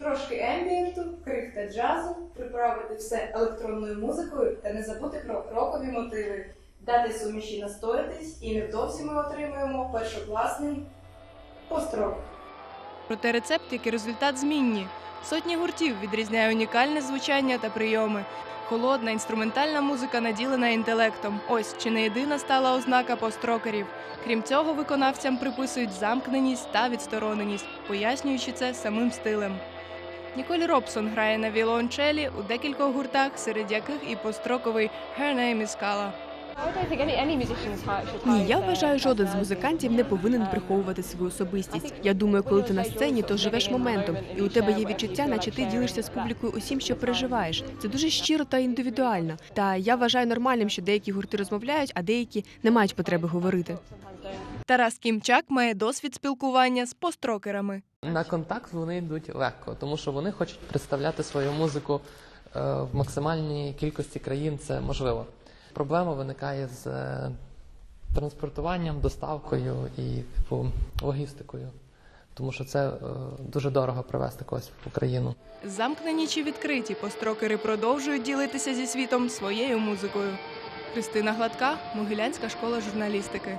Трошки ембієнту, крихта джазу, приправити все електронною музикою та не забути про рокові мотиви. Дати суміші настоятись, і невдовзі ми отримуємо першокласний построк. Проте рецепт, як і результат змінні. Сотні гуртів відрізняє унікальне звучання та прийоми. Холодна інструментальна музика наділена інтелектом. Ось чи не єдина стала ознака построкерів. Крім цього, виконавцям приписують замкненість та відстороненість, пояснюючи це самим стилем. Ніколь Робсон грає на віолончелі у декількох гуртах, серед яких і построковий «Her name is Kala». Ні, я вважаю, жоден з музикантів не повинен приховувати свою особистість. Я думаю, коли ти на сцені, то живеш моментом, і у тебе є відчуття, наче ти ділишся з публікою усім, що переживаєш. Це дуже щиро та індивідуально. Та я вважаю нормальним, що деякі гурти розмовляють, а деякі не мають потреби говорити. Тарас Кімчак має досвід спілкування з построкерами. На контакт вони йдуть легко, тому що вони хочуть представляти свою музику е, в максимальній кількості країн. Це можливо. Проблема виникає з е, транспортуванням, доставкою і типу логістикою, тому що це е, дуже дорого привезти когось в Україну. Замкнені чи відкриті построкери продовжують ділитися зі світом своєю музикою. Христина Гладка, Могилянська школа журналістики.